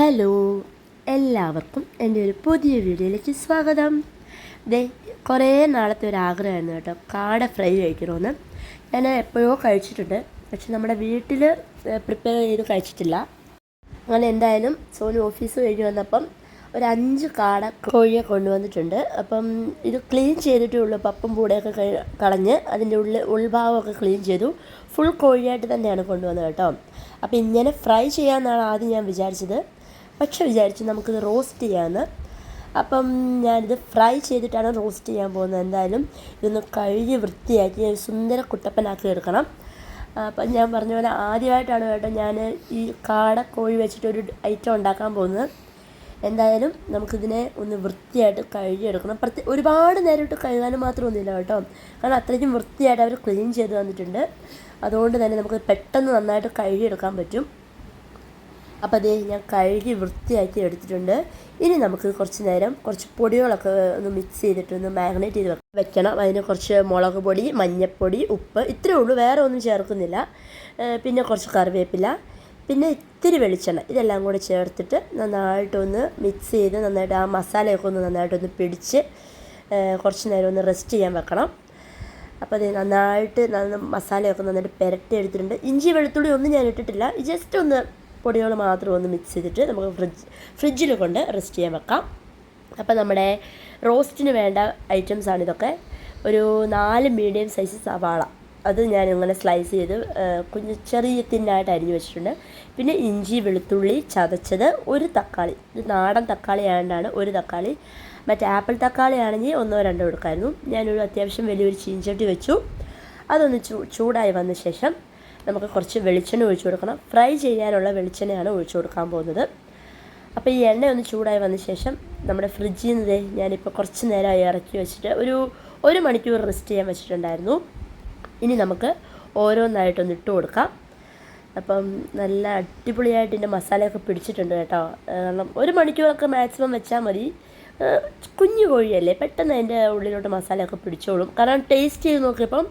Hello എല്ലാവർക്കും എന്റെ ഒരു പുതിയ വീഡിയോയിലേക്ക് സ്വാഗതം. ദേ കുറേ നാളത്തെ ഒരു ആഗ്രഹമായിരുന്നു കേട്ടോ. കാട ഫ്രൈ കഴിക്കണമെന്ന്. ഞാൻ എപ്പോഴോ കഴിച്ചിട്ടുണ്ട്. പക്ഷെ നമ്മുടെ വീട്ടിൽ പ്രിപ്പയർ ചെയ്ത് കഴിച്ചിട്ടില്ല. അങ്ങനെ എന്തായാലും സോനു ഓഫീസ് കഴിഞ്ഞ് വന്നപ്പം ഒരു അഞ്ച് കാട കോഴിയെ കൊണ്ടുവന്നിട്ടുണ്ട്. അപ്പം ഇത് ക്ലീൻ ചെയ്തിട്ടേ ഉള്ളൂ. പപ്പും പൂടെയൊക്കെ കളഞ്ഞ് അതിന്റെ ഉള്ളിൽ ഉൾഭാവമൊക്കെ ക്ലീൻ ചെയ്തു. ഫുൾ കോഴിയായിട്ട് തന്നെയാണ് കൊണ്ടുവന്നത് കേട്ടോ. അപ്പം ഇങ്ങനെ ഫ്രൈ ചെയ്യാമെന്നാണ് ആദ്യം ഞാൻ വിചാരിച്ചത്. പക്ഷെ വിചാരിച്ചു നമുക്കിത് റോസ്റ്റ് ചെയ്യാമെന്ന് അപ്പം ഞാനിത് ഫ്രൈ ചെയ്തിട്ടാണ് റോസ്റ്റ് ചെയ്യാൻ പോകുന്നത്. എന്തായാലും ഇതൊന്ന് കഴുകി വൃത്തിയാക്കി ഒരു സുന്ദര കുട്ടപ്പനാക്കി എടുക്കണം. അപ്പം ഞാൻ പറഞ്ഞ പോലെ ആദ്യമായിട്ടാണ് കേട്ടോ ഞാൻ ഈ കാട കോഴി വെച്ചിട്ടൊരു ഐറ്റം ഉണ്ടാക്കാൻ പോകുന്നത്. എന്തായാലും നമുക്കിതിനെ ഒന്ന് വൃത്തിയായിട്ട് കഴുകിയെടുക്കണം പ്രത്യേക ഒരുപാട് നേരിട്ട് കഴുകാനും മാത്രമൊന്നുമില്ല കേട്ടോ. കാരണം അത്രയ്ക്കും വൃത്തിയായിട്ട് അവർ ക്ലീൻ ചെയ്ത് തന്നിട്ടുണ്ട്. അതുകൊണ്ട് തന്നെ നമുക്ക് പെട്ടെന്ന് നന്നായിട്ട് കഴുകിയെടുക്കാൻ പറ്റും. അപ്പോൾ അത് ഞാൻ കഴുകി വൃത്തിയാക്കി എടുത്തിട്ടുണ്ട്. ഇനി നമുക്ക് കുറച്ച് നേരം കുറച്ച് പൊടികളൊക്കെ ഒന്ന് മിക്സ് ചെയ്തിട്ട് ഒന്ന് മാഗ്നേറ്റ് ചെയ്ത് വെക്കണം. അതിന് കുറച്ച് മുളക് പൊടി മഞ്ഞൾപ്പൊടി ഉപ്പ് ഇത്രയേ ഉള്ളൂ. വേറെ ഒന്നും ചേർക്കുന്നില്ല. പിന്നെ കുറച്ച് കറിവേപ്പില പിന്നെ ഇത്തിരി വെളിച്ചെണ്ണ. ഇതെല്ലാം കൂടി ചേർത്തിട്ട് നന്നായിട്ടൊന്ന് മിക്സ് ചെയ്ത് നന്നായിട്ട് ആ മസാലയൊക്കെ ഒന്ന് നന്നായിട്ടൊന്ന് പിടിച്ച് കുറച്ച് നേരം ഒന്ന് റെസ്റ്റ് ചെയ്യാൻ വെക്കണം. അപ്പോൾ അത് നന്നായിട്ട് നന്ന മസാലയൊക്കെ നന്നായിട്ട് പുരട്ടി എടുത്തിട്ടുണ്ട്. ഇഞ്ചി വെളുത്തുള്ളി ഒന്നും ഞാൻ ഇട്ടിട്ടില്ല. ജസ്റ്റ് ഒന്ന് പൊടികൾ മാത്രം ഒന്ന് മിക്സ് ചെയ്തിട്ട് നമുക്ക് ഫ്രിഡ്ജ് ഫ്രിഡ്ജിൽ കൊണ്ട് റെസ്റ്റ് ചെയ്യാൻ വെക്കാം. അപ്പോൾ നമ്മുടെ റോസ്റ്റിന് വേണ്ട ഐറ്റംസ് ആണ് ഇതൊക്കെ. ഒരു നാല് മീഡിയം സൈസ് സവാള. അത് ഞാൻ ഇങ്ങനെ സ്ലൈസ് ചെയ്ത് കുഞ്ഞ് ചെറിയ തിന്നായിട്ട് അരിഞ്ഞു വെച്ചിട്ടുണ്ട്. പിന്നെ ഇഞ്ചി വെളുത്തുള്ളി ചതച്ചത് ഒരു തക്കാളി. ഇത് നാടൻ തക്കാളി ആയതുകൊണ്ടാണ് ഒരു തക്കാളി. മറ്റേ ആപ്പിൾ തക്കാളി ആണെങ്കിൽ ഒന്നോ രണ്ടോ എടുക്കായിരുന്നു. ഞാനൊരു അത്യാവശ്യം വലിയൊരു ചീഞ്ചട്ടി വെച്ചു. അതൊന്ന് ചൂടായി വന്ന ശേഷം നമുക്ക് കുറച്ച് വെളിച്ചെണ്ണ ഒഴിച്ചു കൊടുക്കണം. ഫ്രൈ ചെയ്യാനുള്ള വെളിച്ചെണ്ണയാണ് ഒഴിച്ചു കൊടുക്കാൻ പോകുന്നത്. അപ്പോൾ ഈ എണ്ണ ഒന്ന് ചൂടായി വന്ന ശേഷം നമ്മുടെ ഫ്രിഡ്ജിൽ നിന്ന് ഞാനിപ്പോൾ കുറച്ച് നേരമായി ഇറക്കി വെച്ചിട്ട് ഒരു ഒരു മണിക്കൂർ റെസ്റ്റ് ചെയ്യാൻ വെച്ചിട്ടുണ്ടായിരുന്നു. ഇനി നമുക്ക് ഓരോന്നായിട്ടൊന്ന് ഇട്ട് കൊടുക്കാം. അപ്പം നല്ല അടിപൊളിയായിട്ട് ഇതിന്റെ മസാലയൊക്കെ പിടിച്ചിട്ടുണ്ട് കേട്ടോ. കാരണം ഒരു മണിക്കൂറൊക്കെ മാക്സിമം വെച്ചാൽ മതി. കുഞ്ഞു കോഴിയല്ലേ പെട്ടെന്ന് അതിന്റെ ഉള്ളിലോട്ട് മസാലയൊക്കെ പിടിച്ചോളും. കാരണം ടേസ്റ്റ് ചെയ്ത് നോക്കിയപ്പം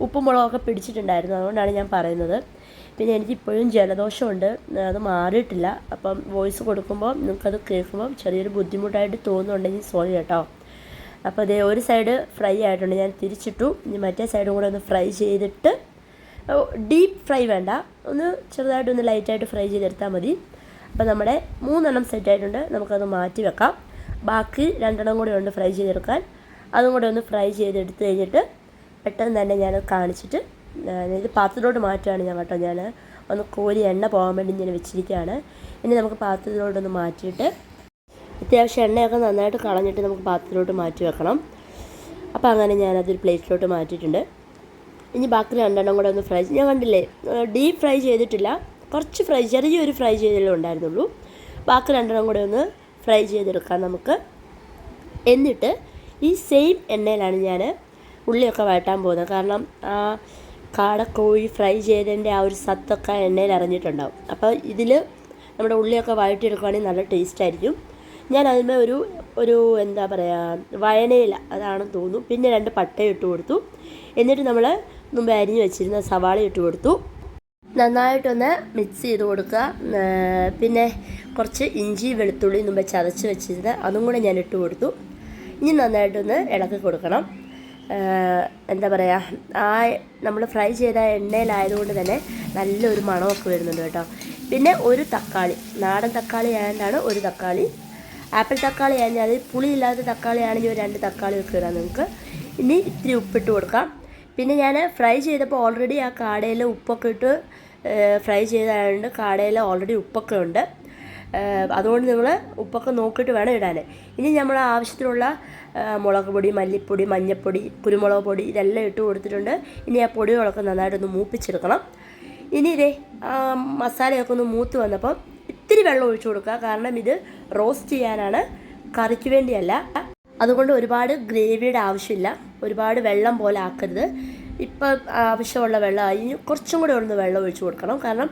ഉപ്പും മുളകൊക്കെ പിടിച്ചിട്ടുണ്ടായിരുന്നു. അതുകൊണ്ടാണ് ഞാൻ പറയുന്നത്. പിന്നെ എനിക്കിപ്പോഴും ജലദോഷമുണ്ട്. അത് മാറിയിട്ടില്ല. അപ്പം വോയിസ് കൊടുക്കുമ്പോൾ നിങ്ങൾക്കത് കേൾക്കുമ്പോൾ ചെറിയൊരു ബുദ്ധിമുട്ടായിട്ട് തോന്നുന്നുണ്ടെങ്കിൽ സോറി കേട്ടോ. അപ്പോൾ അതേ ഒരു സൈഡ് ഫ്രൈ ആയിട്ടുണ്ട്. ഞാൻ തിരിച്ചിട്ടു. ഇനി മറ്റേ സൈഡും കൂടെ ഒന്ന് ഫ്രൈ ചെയ്തിട്ട് ഡീപ്പ് ഫ്രൈ വേണ്ട. ഒന്ന് ചെറുതായിട്ടൊന്ന് ലൈറ്റായിട്ട് ഫ്രൈ ചെയ്തെടുത്താൽ മതി. അപ്പോൾ നമ്മുടെ മൂന്നെണ്ണം സെറ്റ് ആയിട്ടുണ്ട്. നമുക്കത് മാറ്റി വെക്കാം. ബാക്കി രണ്ടെണ്ണം കൂടെ ഉണ്ട് ഫ്രൈ ചെയ്തെടുക്കാൻ. അതും കൂടെ ഒന്ന് ഫ്രൈ ചെയ്തെടുത്ത് കഴിഞ്ഞിട്ട് പെട്ടെന്ന് തന്നെ ഞാൻ കാണിച്ചിട്ട് ഇത് പാത്രത്തിലോട്ട് മാറ്റുകയാണ് ഞാൻ കേട്ടോ ഞാൻ. ഒന്ന് കോരി എണ്ണ പോകാൻ വേണ്ടി ഞാൻ വെച്ചിരിക്കുകയാണ്. ഇനി നമുക്ക് പാത്രത്തിലോട്ടൊന്ന് മാറ്റിയിട്ട് അത്യാവശ്യം എണ്ണയൊക്കെ നന്നായിട്ട് കളഞ്ഞിട്ട് നമുക്ക് പാത്രത്തിലോട്ട് മാറ്റി വെക്കണം. അപ്പോൾ അങ്ങനെ ഞാനതൊരു പ്ലേറ്റിലോട്ട് മാറ്റിയിട്ടുണ്ട്. ഇനി ബാക്കി രണ്ടെണ്ണം കൂടെ ഒന്ന് ഫ്രൈ ഞാൻ കണ്ടില്ലേ ഡീപ്പ് ഫ്രൈ ചെയ്തിട്ടില്ല. കുറച്ച് ഫ്രൈ ചെറിയൊരു ഫ്രൈ ചെയ്തല്ലേ ഉണ്ടായിരുന്നുള്ളൂ. ബാക്കി രണ്ടെണ്ണം കൂടെ ഒന്ന് ഫ്രൈ ചെയ്തെടുക്കാം നമുക്ക്. എന്നിട്ട് ഈ സെയിം എണ്ണയിലാണ് ഞാൻ ഉള്ളിയൊക്കെ വഴട്ടാൻ പോകുന്നത്. കാരണം ആ കാടക്കോഴി ഫ്രൈ ചെയ്തതിന്റെ ആ ഒരു സത്തൊക്കെ എണ്ണയിൽ അറിഞ്ഞിട്ടുണ്ടാവും അപ്പോൾ ഇതിൽ നമ്മുടെ ഉള്ളിയൊക്കെ വഴറ്റിയെടുക്കുകയാണെങ്കിൽ നല്ല ടേസ്റ്റ് ആയിരിക്കും. ഞാൻ അതിന്മേൽ ഒരു ഒരു എന്താ പറയുക വയനയില അതാണെന്ന് തോന്നുന്നു. പിന്നെ രണ്ട് പട്ട ഇട്ട് കൊടുത്തു. എന്നിട്ട് നമ്മൾ മുമ്പ് അരിഞ്ഞ് വെച്ചിരുന്ന സവാള ഇട്ട് കൊടുത്തു. നന്നായിട്ടൊന്ന് മിക്സ് ചെയ്ത് കൊടുക്കുക. പിന്നെ കുറച്ച് ഇഞ്ചി വെളുത്തുള്ളി മുമ്പ് ചതച്ച് വെച്ചിരുന്ന അതും കൂടെ ഞാൻ ഇട്ട് കൊടുത്തു. ഇനി നന്നായിട്ടൊന്ന് ഇളക്കി കൊടുക്കണം. എന്താ പറയുക ആ നമ്മൾ ഫ്രൈ ചെയ്ത എണ്ണയിലായതുകൊണ്ട് തന്നെ നല്ലൊരു മണമൊക്കെ വരുന്നുണ്ട് കേട്ടോ. പിന്നെ ഒരു തക്കാളി നാടൻ തക്കാളി ആയതുകൊണ്ടാണ് ഒരു തക്കാളി. ആപ്പിൾ തക്കാളി ആണെങ്കിൽ അത് പുളിയില്ലാത്ത തക്കാളി ആണെങ്കിൽ ഒരു രണ്ട് തക്കാളി ഒക്കെ ഇടാം നിങ്ങൾക്ക് ഇനി ഇത്തിരി ഉപ്പിട്ട് കൊടുക്കാം. പിന്നെ ഞാൻ ഫ്രൈ ചെയ്തപ്പോൾ ഓൾറെഡി ആ കാടയിൽ ഉപ്പൊക്കെ ഇട്ട് ഫ്രൈ ചെയ്തതായതുകൊണ്ട് കാടയിൽ ഓൾറെഡി ഉപ്പൊക്കെ ഉണ്ട്. അതുകൊണ്ട് നിങ്ങൾ ഉപ്പൊക്കെ നോക്കിയിട്ട് വേണം ഇടാൻ ഇനി നമ്മൾ ആവശ്യത്തിനുള്ള മുളക് പൊടി മല്ലിപ്പൊടി മഞ്ഞൾപ്പൊടി കുരുമുളക് പൊടി ഇതെല്ലാം ഇട്ട് കൊടുത്തിട്ടുണ്ട്. ഇനി ആ പൊടികളൊക്കെ നന്നായിട്ടൊന്ന് മൂപ്പിച്ചെടുക്കണം. ഇനി ഇതേ മസാലയൊക്കെ ഒന്ന് മൂത്ത് വന്നപ്പം ഇത്തിരി വെള്ളം ഒഴിച്ചു കൊടുക്കുക. കാരണം ഇത് റോസ്റ്റ് ചെയ്യാനാണ് കറിക്ക് വേണ്ടിയല്ല. അതുകൊണ്ട് ഒരുപാട് ഗ്രേവിയുടെ ആവശ്യമില്ല. ഒരുപാട് വെള്ളം പോലെ ആക്കരുത്. ഇപ്പം ആവശ്യമുള്ള വെള്ളം കുറച്ചും കൂടെ ഒന്ന് വെള്ളം ഒഴിച്ചു കൊടുക്കണം. കാരണം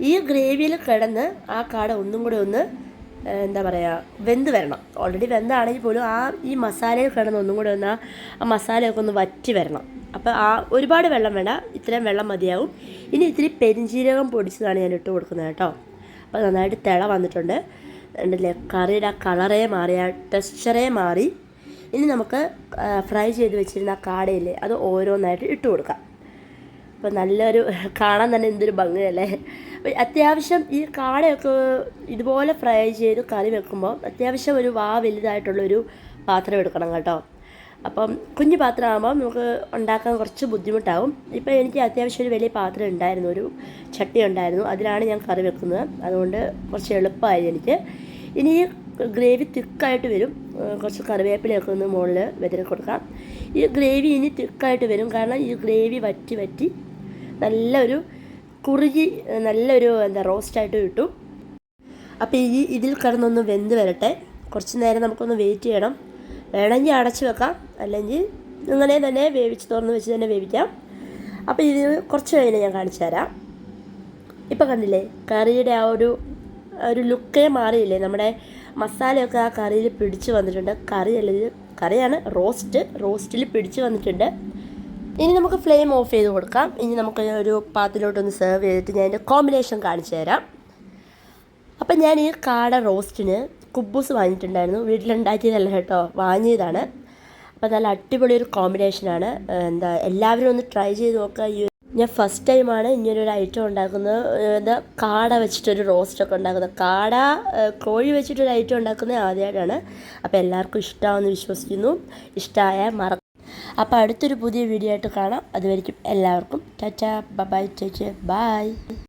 ഈ ഗ്രേവിയിൽ കിടന്ന് ആ കാട ഒന്നും കൂടെ ഒന്ന് എന്താ പറയുക വെന്ത് വരണം. ഓൾറെഡി വെന്താണെങ്കിൽ പോലും ആ ഈ മസാലയിൽ കിടന്ന് ഒന്നും കൂടെ ഒന്ന് ആ- മസാലയൊക്കെ ഒന്ന് വറ്റി വരണം. അപ്പോൾ ആ ഒരുപാട് വെള്ളം വേണ്ട ഇത്രയും വെള്ളം മതിയാവും. ഇനി ഇത്തിരി പെരിഞ്ജീരകം പൊടിച്ചതാണ് ഞാൻ ഇട്ട് കൊടുക്കുന്നത് കേട്ടോ. അപ്പോൾ നന്നായിട്ട് തിള വന്നിട്ടുണ്ട്. ഉണ്ടല്ലേ കറിയുടെ ആ കളറേ മാറി ആ ടെക്സ്ചറേ മാറി. ഇനി നമുക്ക് ഫ്രൈ ചെയ്ത് വെച്ചിരുന്ന ആ കാടയില്ലേ അത് ഓരോന്നായിട്ട് ഇട്ട് കൊടുക്കാം. അപ്പോൾ നല്ലൊരു കാണാൻ തന്നെ എന്തൊരു ഭംഗിയല്ലേ? അത്യാവശ്യം ഈ കാടയൊക്കെ ഇതുപോലെ ഫ്രൈ ചെയ്ത് കറി വെക്കുമ്പോൾ അത്യാവശ്യം ഒരു വാ വലുതായിട്ടുള്ളൊരു പാത്രം എടുക്കണം കേട്ടോ. അപ്പം കുഞ്ഞു പാത്രമാകുമ്പോൾ നമുക്ക് ഉണ്ടാക്കാൻ കുറച്ച് ബുദ്ധിമുട്ടാവും. ഇപ്പോൾ എനിക്ക് അത്യാവശ്യം ഒരു വലിയ പാത്രം ഉണ്ടായിരുന്നു ഒരു ചട്ടി ഉണ്ടായിരുന്നു. അതിലാണ് ഞാൻ കറി വെക്കുന്നത്. അതുകൊണ്ട് കുറച്ച് എളുപ്പമായി എനിക്ക്. ഇനി ഗ്രേവി തിക്കായിട്ട് വരും. കുറച്ച് കറിവേപ്പിലയൊക്കെ ഒന്ന് മുകളിൽ വിതറി കൊടുക്കാം. ഈ ഗ്രേവി ഇനി തിക്കായിട്ട് വരും. കാരണം ഈ ഗ്രേവി വറ്റി വറ്റി നല്ലൊരു കുറുകി നല്ലൊരു എന്താ റോസ്റ്റായിട്ട് കിട്ടും അപ്പോൾ ഈ ഇതിൽ കിടന്നൊന്ന് വെന്ത് വരട്ടെ. കുറച്ച് നേരം നമുക്കൊന്ന് വെയിറ്റ് ചെയ്യണം. വേണമെങ്കിൽ അടച്ചു വെക്കാം. അല്ലെങ്കിൽ ഇങ്ങനെ തന്നെ വേവിച്ച് തുറന്ന് വെച്ച് തന്നെ വേവിക്കാം. അപ്പോൾ ഇത് കുറച്ച് കഴിഞ്ഞ് ഞാൻ കാണിച്ചു തരാം. ഇപ്പോൾ കണ്ടില്ലേ കറിയുടെ ആ ഒരു ഒരു ലുക്കേ മാറിയില്ലേ? നമ്മുടെ മസാലയൊക്കെ ആ കറിയിൽ പിടിച്ച് വന്നിട്ടുണ്ട്. കറി അല്ലെങ്കിൽ കറിയാണ് റോസ്റ്റ്. റോസ്റ്റിൽ പിടിച്ച് വന്നിട്ടുണ്ട്. ഇനി നമുക്ക് ഫ്ലെയിം ഓഫ് ചെയ്ത് കൊടുക്കാം. ഇനി നമുക്ക് ഒരു പാത്രത്തിലോട്ടൊന്ന് സെർവ് ചെയ്തിട്ട് ഞാൻ അതിന്റെ കോമ്പിനേഷൻ കാണിച്ചു തരാം. അപ്പം ഞാൻ ഈ കാട റോസ്റ്റിന് കുബൂസ് വാങ്ങിയിട്ടുണ്ടായിരുന്നു. വീട്ടിലുണ്ടാക്കിയതല്ല കേട്ടോ വാങ്ങിയതാണ്. അപ്പം നല്ല അടിപൊളി ഒരു കോമ്പിനേഷനാണ് എന്താ എല്ലാവരും ഒന്ന് ട്രൈ ചെയ്ത് നോക്കുക. ഈ ഞാൻ ഫസ്റ്റ് ടൈമാണ് ഇങ്ങനൊരു ഐറ്റം ഉണ്ടാക്കുന്നത്. എന്താ കാട വെച്ചിട്ടൊരു റോസ്റ്റൊക്കെ ഉണ്ടാക്കുന്നത്. കാട കോഴി വെച്ചിട്ടൊരു ഐറ്റം ഉണ്ടാക്കുന്നത് ആദ്യമായിട്ടാണ് അപ്പോൾ എല്ലാവർക്കും ഇഷ്ടമാണെന്ന് വിശ്വസിക്കുന്നു. ഇഷ്ടമായ മറ അപ്പോൾ അടുത്തൊരു പുതിയ വീഡിയോ ആയിട്ട് കാണാം. അതുവരെയ്ക്കും എല്ലാവർക്കും. Tata bye take by